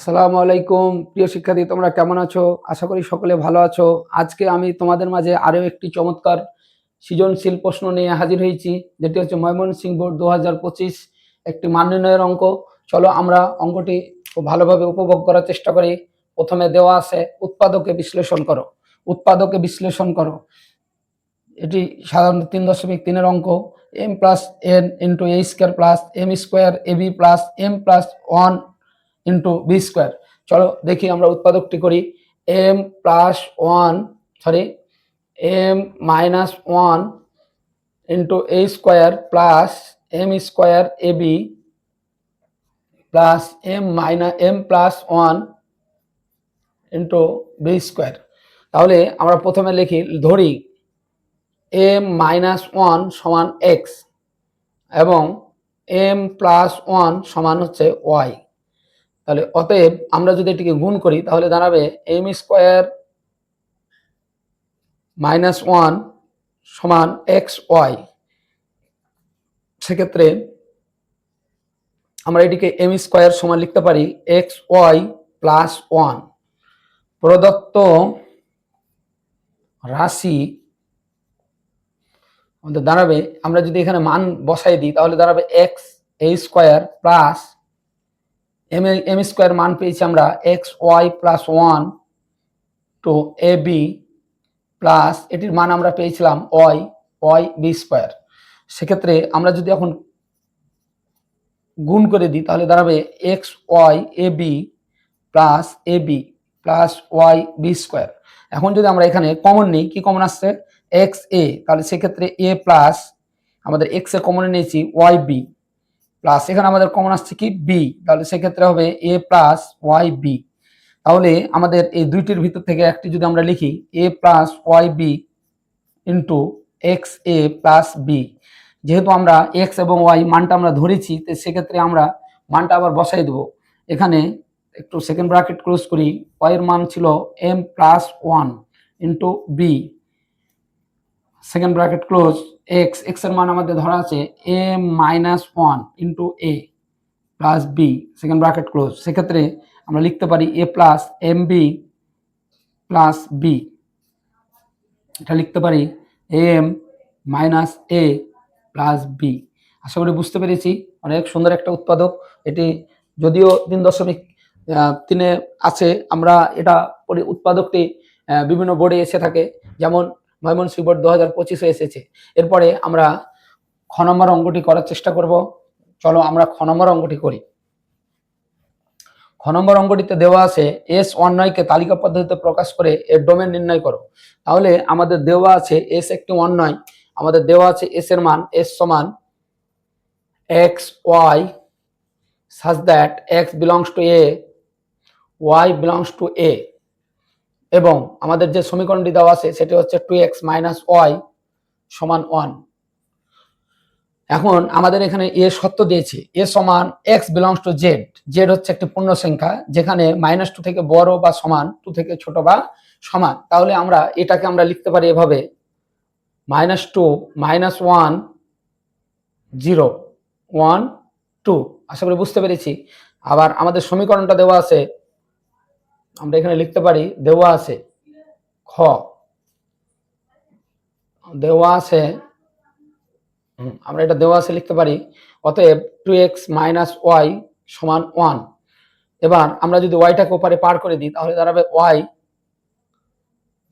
আসসালামু আলাইকুম। প্রিয় শিক্ষার্থী, তোমরা কেমন আছো? আশা করি সকলে ভালো আছো। আজকে আমি তোমাদের মাঝে আরও একটি চমৎকার সৃজনশীল প্রশ্ন নিয়ে হাজির হয়েছি, যেটি হচ্ছে ময়মনসিংহ বোর্ড দু হাজার পঁচিশ একটি মান নির্ণয়ের অঙ্ক। চলো আমরা অঙ্কটি খুব ভালোভাবে উপভোগ করার চেষ্টা করি। প্রথমে দেওয়া আছে, উৎপাদকে বিশ্লেষণ করো। উৎপাদকে বিশ্লেষণ করো। এটি সাধারণত তিন দশমিক তিনের অঙ্ক। M plus N into A square plus M square A B plus M plus one into B square চলো দেখি আমরা উৎপাদকটি করি। M plus one sorry M minus one into A square plus M square A B plus M minus M plus one into B square তাহলে আমরা প্রথমে লিখি, ধরি এম মাইনাস ওয়ান সমান এক্স এবং এম প্লাস ওয়ান সমান হচ্ছে Y তাহলে অতএব আমরা যদি এটিকে গুণ করি, তাহলে দাঁড়াবে এম স্কোয়ার মাইনাস ওয়ান সমান এক্স ওয়াই সেক্ষেত্রে আমরা এটিকে এম স্কোয়ার সমান লিখতে পারি এক্স ওয়াই প্লাস ওয়ান প্রদত্ত রাশি দাঁড়াবে, আমরা যদি এখানে মান বসাই দিই, তাহলে দাঁড়াবে X A square plus M M square মান পেয়েছি আমরা X Y plus one two A B plus এটির মান আমরা পেয়েছিলাম ওয়াই ওয়াই বি স্কোয়ার সেক্ষেত্রে আমরা যদি এখন গুণ করে দিই, তাহলে দাঁড়াবে X Y A B plus A B plus Y B square এখন যদি আমরা এখানে কমন নিই, কি কমন আসছে? এক্স এ তাহলে সেক্ষেত্রে এ প্লাস আমাদের এক্স এ কমনে নিয়েছি ওয়াই বি প্লাস এখানে আমাদের কমন আসছে কি? বি তাহলে সেক্ষেত্রে হবে এ প্লাস ওয়াই বি তাহলে আমাদের এই দুইটির ভিতর থেকে একটি যদি আমরা লিখি A plus Y B into X A plus B যেহেতু আমরা এক্স এবং ওয়াই মানটা আমরা ধরেছি, তো সেক্ষেত্রে আমরা মানটা আবার বসাই দেবো। এখানে একটু সেকেন্ড ব্র্যাকেট ক্লোজ করি ওয়াই এর মান ছিল M plus one into B second bracket close X এক্সের মান আমাদের ধরা আছে A minus one into A plus B second bracket close সেক্ষেত্রে আমরা লিখতে পারি A plus M B plus B এটা লিখতে পারি A M minus A plus B আশা করি বুঝতে পেরেছি। অনেক সুন্দর একটা উৎপাদক। এটি যদিও তিন দশমিক তিনে আছে, আমরা এটা উৎপাদকটি বিভিন্ন বোর্ডে এসে থাকে। যেমন ময়মনসিংহ বোর্ড দু হাজার পঁচিশে এসেছে। এরপরে আমরা খ নম্বর করার চেষ্টা করব। চলো আমরা খ নম্বর করি। খ নম্বর দেওয়া আছে, এস অন্যয়কে তালিকা পদ্ধতিতে প্রকাশ করে এর ডোমেন নির্ণয় করো। তাহলে আমাদের দেওয়া আছে এস একটি অন্যয় আমাদের দেওয়া আছে এস এর মান, এস সমান X Y such that X belongs to A, Y belongs to A. এবং আমাদের যে সমীকরণটি দেওয়া আছে, সেটি হচ্ছে টু এক্স মাইনাস ওয়াই সমান ওয়ান এখন আমাদের এখানে এ সত্য দিয়েছে, এ সমান X belongs to Z Z হচ্ছে একটি পূর্ণ সংখ্যা, যেখানে মাইনাস টু থেকে বড় বা সমান টু থেকে ছোট বা সমান। তাহলে আমরা এটাকে আমরা লিখতে পারি এভাবে minus two minus one zero one two আশা করি বুঝতে পেরেছি। আবার আমাদের সমীকরণটা দেওয়া আছে আমরা এখানে লিখতে পারি, দেওয়া আছে, খ। দেওয়া আছে আমরা এটা দেওয়া আছে লিখতে পারি, অতএব টু এক্স মাইনাস ওয়াই সমান ওয়ান এবার আমরা যদি ওয়াইটাকে ওপারে পার করে দিই, তাহলে দাঁড়াবে ওয়াই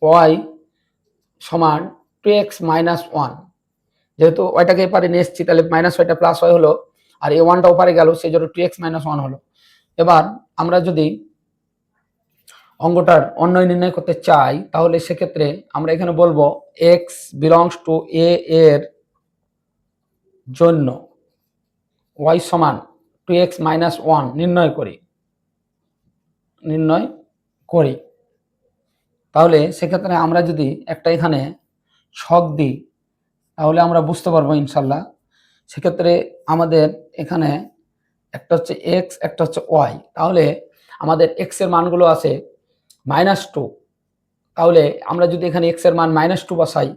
ওয়াই সমান টু এক্স মাইনাস ওয়ান যেহেতু ওয়াইটাকে এপারে নিয়ে এসেছি, তাহলে মাইনাস ওয়াইটা প্লাস ওয়াই হলো, আর এ ওয়ানটা ওপারে গেল, সেই জন্য টু এক্স মাইনাস ওয়ান হলো। এবার আমরা যদি অঙ্কটার অন্যয় নির্ণয় করতে চাই, তাহলে সেক্ষেত্রে আমরা এখানে বলব এক্স বিলংস টু এ এর জন্য ওয়াই সমান টু এক্স মাইনাস ওয়ান নির্ণয় করি। নির্ণয় করি। তাহলে সেক্ষেত্রে আমরা যদি একটা এখানে ছক দিই, তাহলে আমরা বুঝতে পারব ইনশাল্লাহ। সেক্ষেত্রে আমাদের এখানে একটা হচ্ছে এক্স একটা হচ্ছে ওয়াই তাহলে আমাদের এক্সের মানগুলো আছে মাইনাস টু তাহলে আমরা যদি এখানে এক্সের মান মাইনাস টু বসাই,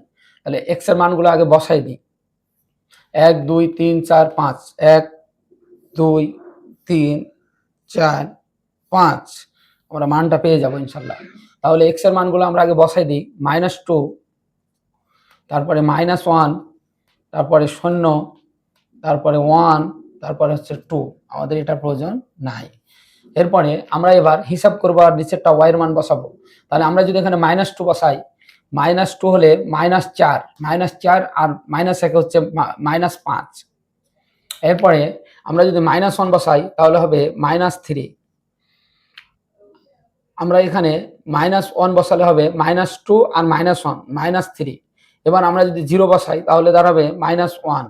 তাহলে এক্সের মানগুলো আগে বসাই দিই। এক, দুই, তিন, চার, পাঁচ। এক, দুই, তিন, চার, পাঁচ। আমরা মানটা পেয়ে যাব ইনশাল্লাহ। তাহলে এক্সের মানগুলো আমরা আগে বসাই দিই। মাইনাস টু তারপরে মাইনাস ওয়ান তারপরে শূন্য, তারপরে ওয়ান তারপরে হচ্ছে টু আমাদের এটার প্রয়োজন নাই। এরপরে আমরা এবার হিসাব করব আর নিচেরটা ওয়াইয়ের মান বসাবো। তাহলে আমরা যদি এখানে মাইনাস টু বসাই মাইনাস টু হলে মাইনাস চার মাইনাস চার আর মাইনাস এক হচ্ছে মাইনাস পাঁচ। এরপরে আমরা যদি মাইনাস ওয়ান বসাই, তাহলে হবে মাইনাস থ্রি আমরা এখানে মাইনাস ওয়ান বসালে হবে মাইনাস টু আর মাইনাস ওয়ান মাইনাস থ্রি এবার আমরা যদি জিরো বসাই, তাহলে দাঁড়াবে মাইনাস ওয়ান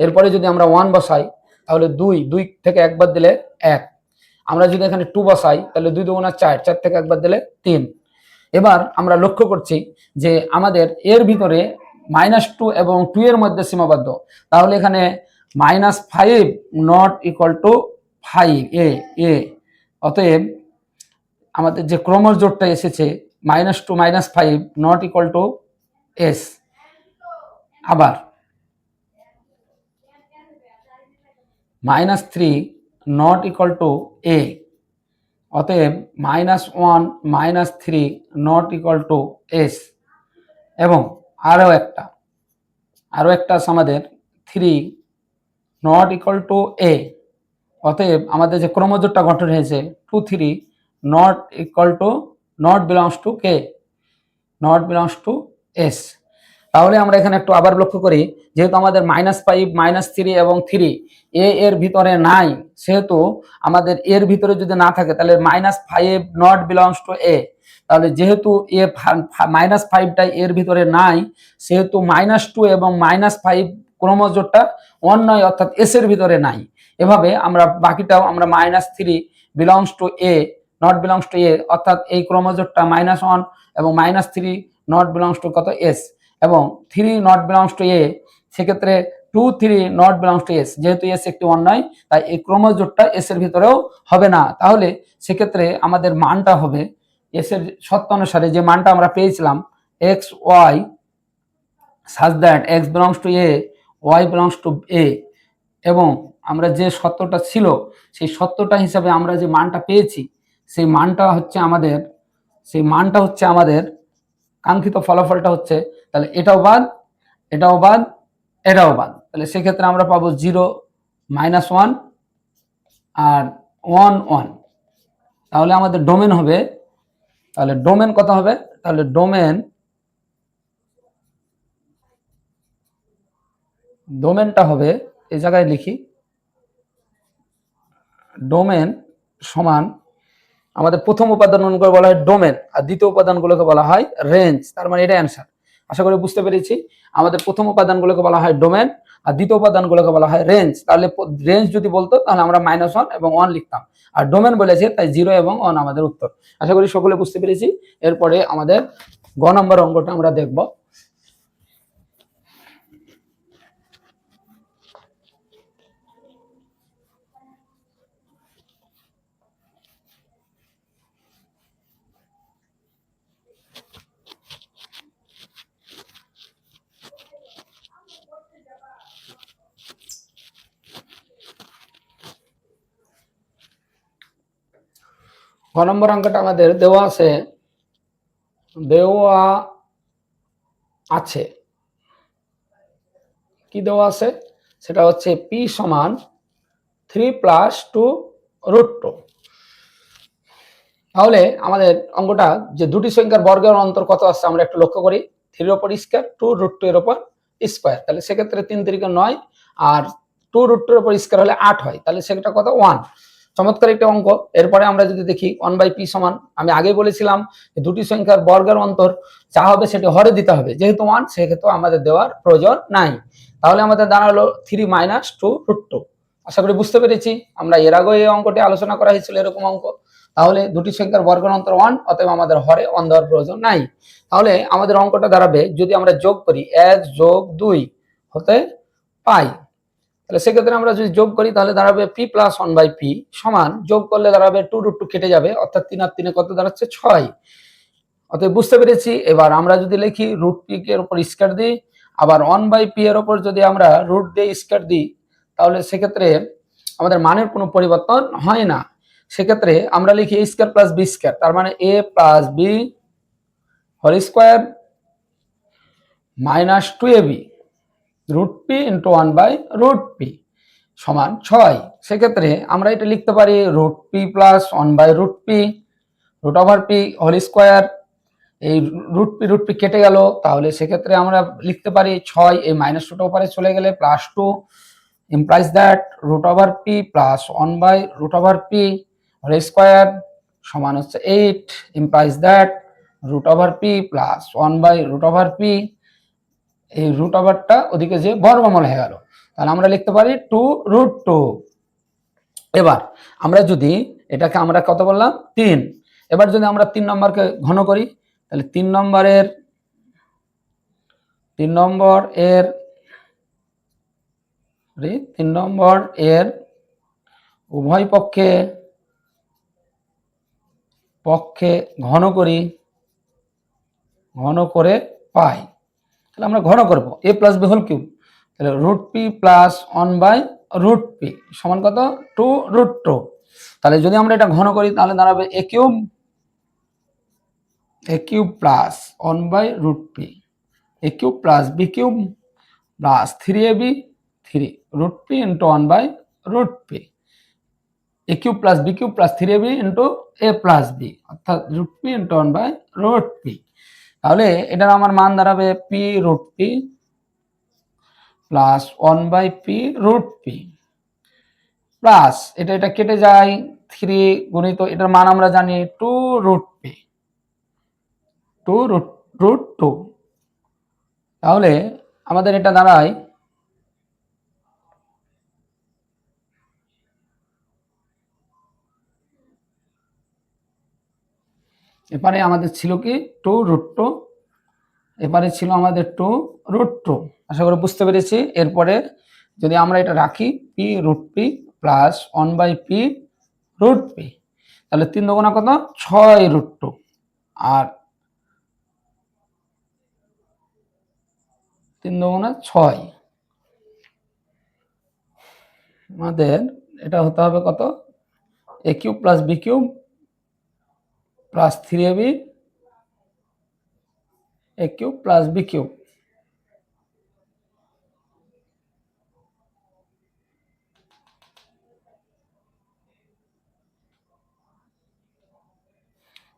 এরপরে যদি আমরা ওয়ান বসাই, তাহলে দুই দুই থেকে একবার দিলে এক। আমরা যদি এখানে টু বসাই, তাহলে দুই দুগুণা চার চার থেকে একবার দিলে তিন। এবার আমরা লক্ষ্য করছি যে আমাদের এর ভিতরে মাইনাস টু এবং টু এর মধ্যে সীমাবদ্ধ। তাহলে এখানে minus five not equal to five A A অতএব আমাদের যে ক্রমশ জোটটা এসেছে minus two minus five not equal to S আবার minus three not equal to A অতএব minus one minus three not equal to S এবং আরও একটা আরও একটা আছে আমাদের three not equal to A অতএব আমাদের যে ক্রমজোটটা গঠন হয়েছে two three not equal to not belongs to K not belongs to S তাহলে আমরা এখানে একটু আবার লক্ষ্য করি, যেহেতু আমাদের মাইনাস ফাইভ মাইনাস থ্রি এবং থ্রি এ এর ভিতরে নাই, সেহেতু আমাদের এর ভিতরে যদি না থাকে, তাহলে minus five not belongs to A তাহলে যেহেতু এ মাইনাস ফাইভটা এর ভিতরে নাই, সেহেতু মাইনাস টু এবং মাইনাস ফাইভ ক্রমজোটটা অন্যয় অর্থাৎ এস এর ভিতরে নাই। এভাবে আমরা বাকিটাও আমরা minus three belongs to A not belongs to A অর্থাৎ এই ক্রমজোটটা মাইনাস ওয়ান এবং minus three not belongs to কত এস এবং three not belongs to A সেক্ষেত্রে two three not belongs to S যেহেতু এস একটি অন্যায়, তাই এই ক্রমজোটটা এস এর ভিতরেও হবে না। তাহলে সেক্ষেত্রে আমাদের মানটা হবে এস এর সত্য অনুসারে যে মানটা আমরা পেয়েছিলাম X Y such that X belongs to A Y belongs to A এবং আমরা যে সত্যটা ছিল, সেই সত্যটা হিসাবে আমরা যে মানটা পেয়েছি, সেই মানটা হচ্ছে আমাদের, সেই মানটা হচ্ছে আমাদের কাঙ্ক্ষিত ফলাফলটা হচ্ছে, তাহলে এটাও বাদ এটাও বাদ এটাও বাদ। তাহলে সেক্ষেত্রে আমরা পাবো জিরো মাইনাস ওয়ান আর ওয়ান ওয়ান। তাহলে আমাদের ডোমেন হবে, তাহলে ডোমেন কত হবে? তাহলে ডোমেন, ডোমেনটা হবে, এই জায়গায় লিখি, ডোমেন সমান আমাদের প্রথম উপাদানগুলোকে বলা হয় ডোমেন আর দ্বিতীয় উপাদানগুলোকে বলা হয় রেঞ্জ তার মানে এটা অ্যান্সার আশা করি বুঝতে পেরেছি। আমাদের প্রথম উপাদানগুলোকে বলা হয় ডোমেন আর দ্বিতীয় উপাদানগুলোকে বলা হয় রেঞ্জ তাহলে রেঞ্জ যদি বলতো, তাহলে আমরা মাইনাস ওয়ান এবং ওয়ান লিখতাম। আর ডোমেন বলেছে, তাই জিরো এবং ওয়ান আমাদের উত্তর। আশা করি সকলে বুঝতে পেরেছি। এরপরে আমাদের গ নম্বর অঙ্কটা আমরা দেখব। গ নম্বর অঙ্কটা আমাদের দেওয়া আছে। দেওয়া আছে। কি দেওয়া আছে? সেটা হচ্ছে পি সমান three plus two root two তাহলে আমাদের অঙ্কটা যে দুটি সংখ্যার বর্গের অন্তর কত আসছে আমরা একটু লক্ষ্য করি। থ্রির ওপর স্কোয়ার টু রুট টু এর ওপর স্কোয়ার তাহলে সেক্ষেত্রে তিন তিরিকে নয় আর টু রুট টুর ওপর স্কোয়ার হলে আট হয়। তাহলে সেটা কত? ওয়ান চমৎকার একটা অঙ্ক। এরপরে আমরা যদি দেখি ওয়ান বাই পি সমান, আমি আগে বলেছিলাম দুটি সংখ্যার বর্গের অন্তর, যা হবে সেটি হরে দিতে হবে। যেহেতু ওয়ান সেক্ষেত্রে আমাদের দেওয়ার প্রয়োজন নাই। তাহলে আমাদের দাঁড়াল three minus two root two আশা করি বুঝতে পেরেছি। আমরা এর আগেও এই অঙ্কটি আলোচনা করা হয়েছিল এরকম অঙ্ক। তাহলে দুটি সংখ্যার বর্গের অন্তর ওয়ান অতএব আমাদের হরে ওয়ান দেওয়ার প্রয়োজন নাই। তাহলে আমাদের অঙ্কটা দাঁড়াবে যদি আমরা যোগ করি, এক যোগ দুই হতে পাই। তাহলে সেক্ষেত্রে আমরা যদি যোগ করি, তাহলে দাঁড়াবে P plus one by P সমান, যোগ করলে দাঁড়াবে টু রুট টু কেটে যাবে, অর্থাৎ তিন আর তিনে কত দাঁড়াচ্ছে? ছয়। অতএব বুঝতে পেরেছি, এবার আমরা যদি লিখি রুট পি এর উপর স্কোয়ার দিই, আবার ওয়ান বাই পি এর উপর যদি আমরা রুট দিয়ে স্কোয়ার দিই, তাহলে সেক্ষেত্রে আমাদের মানের কোনো পরিবর্তন হয় না। সেক্ষেত্রে আমরা লিখি A square plus B square তার মানে A plus B whole square minus two A B root P into one by root P সমান ছয়। সেক্ষেত্রে আমরা এটা লিখতে পারি root P plus one by root P root over P whole square এই রুট পি রুট পি কেটে গেল, তাহলে সেক্ষেত্রে আমরা লিখতে পারি ছয়, এই মাইনাস টুটা উপরে চলে গেলে plus two implies that root over p plus 1 by root over p whole square সমান হচ্ছে 8 implies that root over p plus 1 by root over p এই রুট ওভারটা ওদিকে যে বর্গমূল হয়ে গেল। তাহলে আমরা লিখতে পারি টু রুট টু এবার আমরা যদি এটাকে আমরা কত বললাম? তিন। এবার যদি আমরা তিন নম্বরকে ঘন করি, তাহলে তিন নম্বরের, তিন নম্বর এর তিন নম্বর এর উভয় পক্ষে পক্ষে ঘন করি, ঘন করে পাই। তাহলে আমরা ঘন করব A plus B whole cube তাহলে root P plus one by root P সমান কত? টু রুট টু তাহলে যদি আমরা এটা ঘন করি তাহলে দাঁড়াবে A cube A cube plus one by root P A cube plus B cube plus three A B three root p into 1 by root p, a cube plus b cube plus 3ab into A plus B অর্থাৎ root p into 1 by root p তাহলে এটার আমার মান দাঁড়াবে P root P plus one by P root P plus এটা এটা কেটে যায় থ্রি গুণিত, এটার মান আমরা জানি two root P two root root two তাহলে আমাদের এটা দাঁড়ায় এপারে আমাদের ছিল কি? Two root two. এপারে ছিল আমাদের টু রুট টু। আশা করি বুঝতে পেরেছি। এরপরে যদি আমরা এটা রাখি, P root P plus one by P root P. তাহলে তিন দোকানা কত? ছয় রুট টু। আর তিন দোকানা ছয়। আমাদের এটা হতে হবে কত? A cube plus B cube plus three A B A cube plus B cube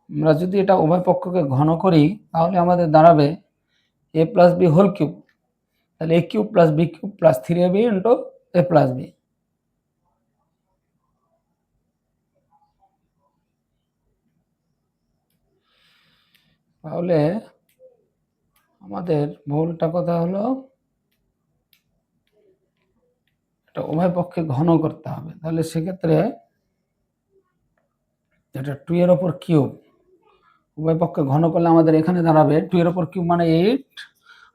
আমরা যদি এটা উভয় পক্ষকে ঘন করি, তাহলে আমাদের দাঁড়াবে A plus B whole cube তাহলে A cube plus B cube plus three A B into A plus B তাহলে আমাদের ভুলটা কথা হলো এটা উভয় পক্ষে ঘন করতে হবে। তাহলে সেক্ষেত্রে এটা টু এর ওপর কিউব উভয় পক্ষে ঘন করলে আমাদের এখানে দাঁড়াবে টু এর ওপর কিউব মানে এইট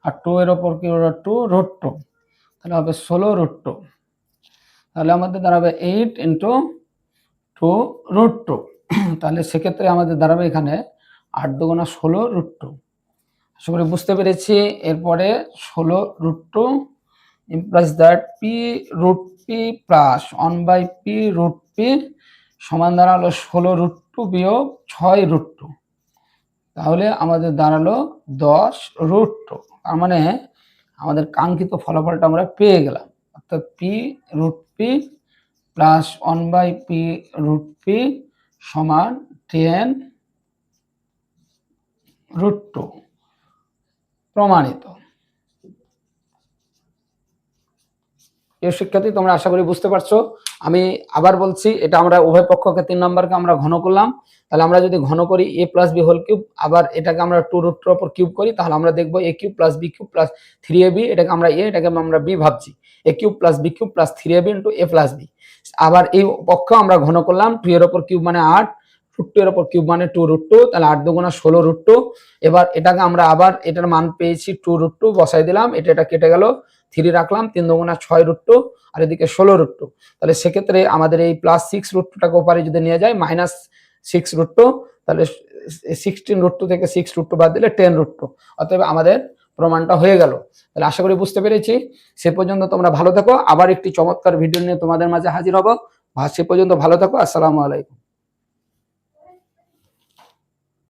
আর টু এর ওপর কিউব টু রোড টু তাহলে হবে ষোলো রোড টু তাহলে আমাদের দাঁড়াবে eight into two root two তাহলে সেক্ষেত্রে আমাদের দাঁড়াবে এখানে আট দুগুণা ষোলো রুট টু। আশা বুঝতে পেরেছি। এরপরে ষোলো root two implies that P root P plus one by P root P সমান দাঁড়াল ষোলো রুট টু বিয়োগ ছয় রুট টু। তাহলে আমাদের দাঁড়াল দশ রুট টু। তার মানে আমাদের কাঙ্ক্ষিত ফলাফলটা আমরা পেয়ে গেলাম। অর্থাৎ P root P plus one by P root P সমান টেন রুট টু প্রমাণিত। প্রিয় শিক্ষার্থী, তোমরা আশা করি বুঝতে পারছ। আমি আবার বলছি, এটা আমরা উভয় পক্ষকে তিন নম্বরকে আমরা ঘন করলাম। তাহলে আমরা যদি ঘন করি A plus B whole cube আবার এটাকে আমরা টু রুটের ওপর কিউব করি, তাহলে আমরা দেখব A cube plus B cube plus three A B এটাকে আমরা এ এটাকে আমরা বি ভাবছি। A cube plus B cube plus three A B into A plus B আবার এই পক্ষ আমরা ঘন করলাম টু এর ওপর কিউব মানে আট রুট টু এর ওপর কিউব মানে টু রুট টু তাহলে আট দুগুণা ষোলো রুট টু এবার এটাকে আমরা আবার, এটার মান পেয়েছি টু রুট টু বসাই দিলাম, এটা এটা কেটে গেল থ্রি রাখলাম, তিন দুগুণা ছয় রুট টু আর এদিকে ষোলো রুট টু তাহলে সেক্ষেত্রে আমাদের এই প্লাস সিক্স রুট টুটাকে ওপারে যদি নিয়ে যায় মাইনাস সিক্স রুট টু তাহলে সিক্সটিন রুট টু থেকে সিক্স রুট টু বাদ দিলে টেন রুট টু অতএব আমাদের প্রমাণটা হয়ে গেল। তাহলে আশা করি বুঝতে পেরেছি। সে পর্যন্ত তোমরা ভালো থাকো। আবার একটি চমৎকার ভিডিও নিয়ে তোমাদের মাঝে হাজির হব। সে পর্যন্ত ভালো থাকো। আসসালামু আলাইকুম।